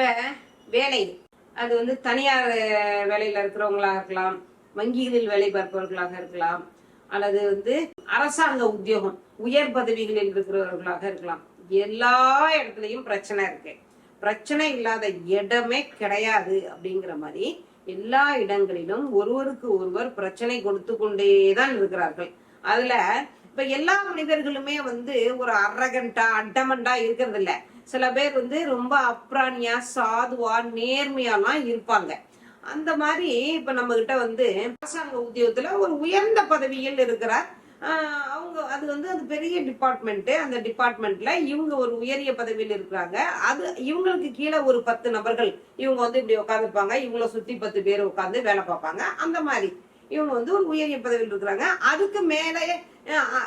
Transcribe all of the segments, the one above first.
இப்போ வேலை. அது வந்து தனியார் வேலையில் இருக்கிறவங்களாக இருக்கிறவங்களா இருக்கலாம் வங்கிகளில் வேலை பார்ப்பவர்களாக இருக்கலாம் அல்லது வந்து அரசாங்க உத்தியோகம் உயர் பதவிகளில் இருக்கிறவர்களாக இருக்கலாம். எல்லா இடத்துலயும் பிரச்சனை இருக்கு. பிரச்சனை இல்லாத இடமே கிடையாது அப்படிங்கிற மாதிரி எல்லா இடங்களிலும் ஒருவருக்கு ஒருவர் பிரச்சனை கொடுத்து கொண்டேதான் இருக்கிறார்கள். அதுல இப்ப எல்லா மனிதர்களுமே வந்து ஒரு அரகண்டா அட்டமண்டா இருக்கிறது இல்ல சில பேர் வந்து ரொம்ப அப்ராணியா சாதுவா நேர்மையாலாம் இருப்பாங்க. அந்த மாதிரி இப்ப நம்ம கிட்ட வந்து அரசாங்க உத்தியோகத்துல ஒரு உயர்ந்த பதவியில் இருக்கிறார். அவங்க அது வந்து அது பெரிய டிபார்ட்மெண்ட் அந்த டிபார்ட்மெண்ட்ல இவங்க ஒரு உயரிய பதவியில் இருக்கிறாங்க. அது இவங்களுக்கு கீழே ஒரு பத்து நபர்கள் இவங்க வந்து இப்படி உட்காந்துருப்பாங்க இவங்கள சுத்தி பத்து பேர் உட்காந்து வேலை பார்ப்பாங்க. அந்த மாதிரி இவங்க வந்து ஒரு உயரிய பதவியில் இருக்கிறாங்க. அதுக்கு மேலே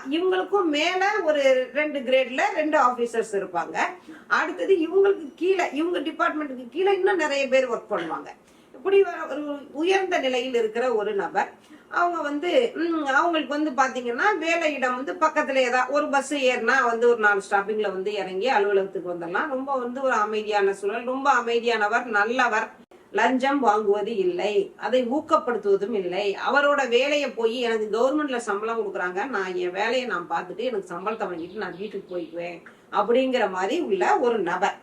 இவங்களுக்கும் மேல ஒரு ரெண்டு கிரேட்ல ரெண்டு ஆபீசர்ஸ் இருப்பாங்க. அடுத்தது இவங்களுக்கு கீழே இவங்க டிபார்ட்மெண்ட்டுக்கு கீழே இன்னும் நிறைய பேர் ஒர்க் பண்ணுவாங்க. இப்படி வர- ஒரு உயர்ந்த நிலையில் இருக்கிற ஒரு நபர். அவங்க வந்து அவங்களுக்கு வந்து பாத்தீங்கன்னா வேலையிடம் வந்து பக்கத்தில் ஏதாவது ஒரு பஸ் ஏறினா வந்து ஒரு நாலு ஸ்டாப்பிங்கில் வந்து இறங்கி அலுவலகத்துக்கு வந்துடலாம். ரொம்ப வந்து ஒரு அமைதியான சூழல். ரொம்ப அமைதியானவர் நல்லவர். லஞ்சம் வாங்குவது இல்லை. அதை ஊக்கப்படுத்துவதும் இல்லை. அவரோட வேலையை போய் எனக்கு கவர்மெண்ட்ல சம்பளம் கொடுக்குறாங்க. நான் என் வேலையை நான் பார்த்துட்டு எனக்கு சம்பளத்தை வாங்கிட்டு நான் வீட்டுக்கு போய்க்குவேன் அப்படிங்கிற மாதிரி உள்ள ஒரு நபர்.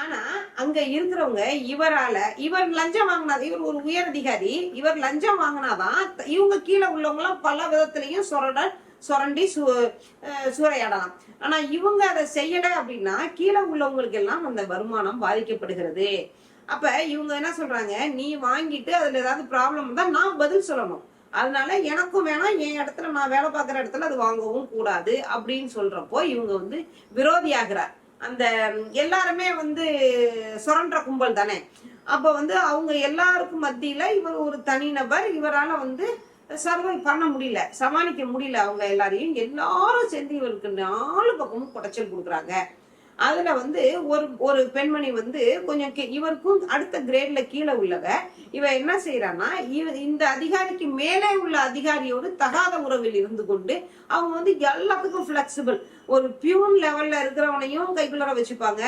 ஆனா அங்க இருக்கிறவங்க இவரால இவர் லஞ்சம் வாங்கினா இவர் ஒரு உயர் அதிகாரி. இவர் லஞ்சம் வாங்கினாதான் இவங்க கீழே உள்ளவங்க எல்லாம் பல விதத்திலையும் சொரட சுரண்டி சு சூறையாடலாம். ஆனா இவங்க அதை செய்யல அப்படின்னா கீழே உள்ளவங்களுக்கு எல்லாம் அந்த வருமானம் பாதிக்கப்படுகிறது. அப்ப இவங்க என்ன சொல்றாங்க? நீ வாங்கிட்டு அதுல ஏதாவது ப்ராப்ளம் இருந்தால் நான் பதில் சொல்லணும். அதனால எனக்கும் வேணாம் என் இடத்துல நான் வேலை பார்க்குற இடத்துல அது வாங்கவும் கூடாது அப்படின்னு சொல்றப்போ இவங்க வந்து விரோதியாகிறார். அந்த எல்லாருமே வந்து சுரண்ட கும்பல் தானே? அப்ப வந்து அவங்க எல்லாருக்கும் மத்தியில இவர் ஒரு தனிநபர் இவரால வந்து சர்வை பண்ண முடியல சமாளிக்க முடியல அவங்க எல்லாரையும். எல்லாரும் சேர்ந்து இவருக்கு நாலு பக்கமும் குடைச்சல் கொடுக்குறாங்க. அதுல வந்து ஒரு ஒரு பெண்மணி வந்து கொஞ்சம் இவருக்கும் அடுத்த கிரேட்ல கீழே உள்ளவ இவ என்ன செய்யறான்னா இவ இந்த அதிகாரிக்கு மேலே உள்ள அதிகாரியோடு தகாத உறவில் இருந்து கொண்டு அவங்க வந்து எல்லாத்துக்கும் ஃபிளெக்சிபிள் ஒரு பியூன் லெவல்ல இருக்கிறவனையும் கைக்குள்ளார வச்சுப்பாங்க.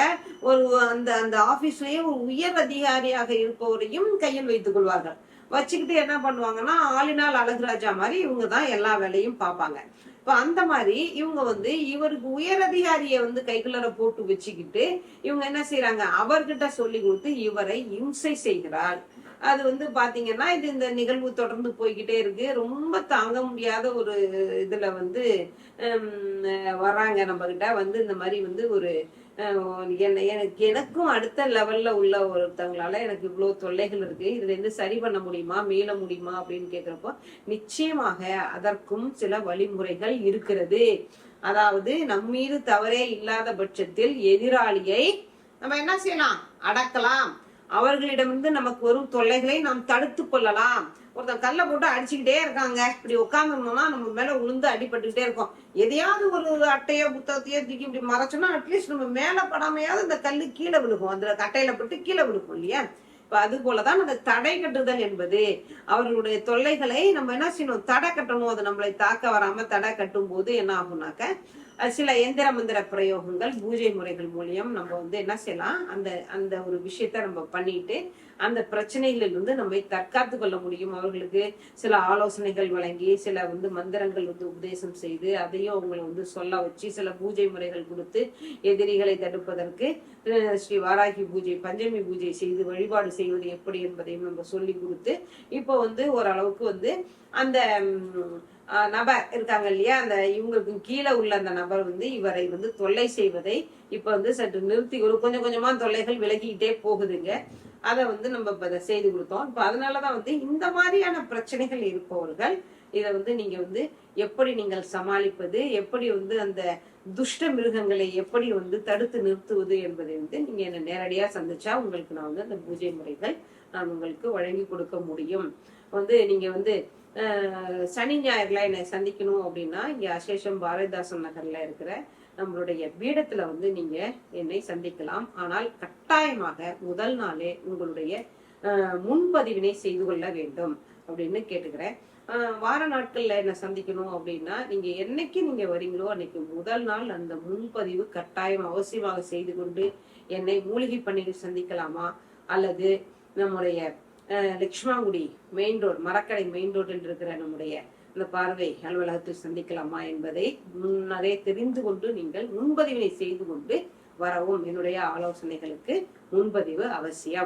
ஒரு அந்த அந்த ஆபீஸ்லயே ஒரு உயர் அதிகாரியாக இருப்பவரையும் கையில் வைத்துக் கொள்வார்கள். வச்சுக்கிட்டு என்ன பண்ணுவாங்கன்னா ஆளினால் அழகுராஜா மாதிரி இவங்க தான் எல்லா வேலையும் பார்ப்பாங்க. இப்ப அந்த மாதிரி இவங்க வந்து இவருக்கு உயர் அதிகாரியை வந்து கைக்குள்ள போட்டு வச்சுக்கிட்டு இவங்க என்ன செய்யறாங்க அவர்கிட்ட சொல்லி கொடுத்து இவரை இம்சை செய்கிறார் அது வந்து பாத்தீங்கன்னா இது இந்த நிகழ்வு தொடர்ந்து போய்கிட்டே இருக்கு. ரொம்ப தாங்க முடியாத ஒரு இதுல வந்து வராங்க வர்றாங்க நம்ம கிட்ட வந்து இந்த மாதிரி வந்து ஒரு எனக்கு எனக்கும் அடுத்த லெவல்ல உள்ள ஒருத்தவங்களால எனக்கு இவ்வளவு தொல்லைகள் இருக்கு. இதுல இருந்து சரி பண்ண முடியுமா மீள முடியுமா அப்படின்னு கேக்குறப்போ நிச்சயமாக அதற்கும் சில வழிமுறைகள் இருக்கிறது. அதாவது நம்மீது தவறே இல்லாத பட்சத்தில் எதிராளியை நம்ம என்ன செய்யலாம்? அடக்கலாம். அவர்களிடமிருந்து நமக்கு வரும் தொல்லைகளை நாம் தடுத்து கொள்ளலாம். ஒருத்தன் கல்லை போட்டு அடிச்சுக்கிட்டே இருக்காங்க. இப்படி உட்காந்துருந்தோம்னா நம்ம மேல உளுந்து அடிபட்டுக்கிட்டே இருக்கோம். எதையாவது ஒரு அட்டையோ புத்தகத்தையோ தூக்கி இப்படி மறைச்சோம்னா அட்லீஸ்ட் நம்ம மேல படாமையாவது இந்த கல்லு கீழே விழுகும். அதுல கட்டையில போட்டு கீழே விழுக்கும் இல்லையா? இப்ப அது போலதான் அந்த தடை கட்டுதல் என்பது அவர்களுடைய தொல்லைகளை நம்ம என்ன செய்யணும்? தடை கட்டணும். அது நம்மளை தாக்க வராம தடை கட்டும் போது என்ன ஆகும்னாக்க சில எந்திர மந்திர பிரயோகங்கள் பூஜை முறைகள் மூலியம் நம்ம வந்து என்ன செய்யலாம்? அந்த அந்த ஒரு விஷயத்த நம்ம பண்ணிட்டு அந்த பிரச்சனைகளிலிருந்து நம்ம தற்காத்து கொள்ள முடியும். அவர்களுக்கு சில ஆலோசனைகள் வழங்கி சில வந்து மந்திரங்கள் வந்து உபதேசம் செய்து அதையும் அவங்களை வந்து சொல்ல வச்சு சில பூஜை முறைகள் கொடுத்து எதிரிகளை தடுப்பதற்கு ஸ்ரீ வாராகி பூஜை பஞ்சமி பூஜை செய்து வழிபாடு செய்வது எப்படி என்பதையும் நம்ம சொல்லி கொடுத்து இப்போ வந்து ஓரளவுக்கு வந்து அந்த நபர் இருக்காங்க இல்லையா? அந்த இவங்களுக்கு கீழே உள்ள அந்த நபர் வந்து இவரை வந்து தொல்லை செய்வதை இப்ப வந்து சற்று நிறுத்தி ஒரு கொஞ்சம் கொஞ்சமா தொல்லைகள் விலகிக்கிட்டே போகுதுங்க. அதை வந்து நம்ம இப்ப அதை செய்து கொடுத்தோம். இப்ப அதனாலதான் வந்து இந்த மாதிரியான பிரச்சனைகள் இருப்பவர்கள் இதை வந்து நீங்க வந்து எப்படி நீங்கள் சமாளிப்பது எப்படி வந்து அந்த துஷ்ட மிருகங்களை எப்படி வந்து தடுத்து நிறுத்துவது என்பதை வந்து நீங்க என்ன நேரடியா சந்திச்சா உங்களுக்கு நான் வந்து அந்த பூஜை முறைகள் நான் உங்களுக்கு வழங்கி கொடுக்க முடியும். வந்து நீங்க வந்து சனி ஞாயிறுல என்னை சந்திக்கணும் அப்படின்னா இங்க அசேஷம் பாரதிதாசன் நகர்ல இருக்கிற நம்மளுடைய பீடத்துல வந்து நீங்க என்னை சந்திக்கலாம். ஆனால் கட்டாயமாக முதல் நாளே உங்களுடைய முன்பதிவினை செய்து கொள்ள வேண்டும் அப்படின்னு கேட்டுக்கிறேன். வார நாட்கள்ல என்ன சந்திக்கணும் அப்படின்னா நீங்க என்னைக்கு நீங்க வரீங்களோ அன்னைக்கு முதல் நாள் அந்த முன்பதிவு கட்டாயம் அவசியமாக செய்து கொண்டு என்னை மூலிகை பண்ணிட்டு சந்திக்கலாமா? அல்லது நம்முடைய லக்ஷ்மாங்குடி மெயின் ரோடு மரக்கடை மெயின் ரோட்டில் இருக்கிற நம்முடைய இந்த பார்வை அலுவலகத்தில் சந்திக்கலாமா என்பதை முன்னரே தெரிந்து கொண்டு நீங்கள் முன்பதிவினை செய்து கொண்டு வரவும் என்னுடைய ஆலோசனைகளுக்கு முன்பதிவு அவசியம்.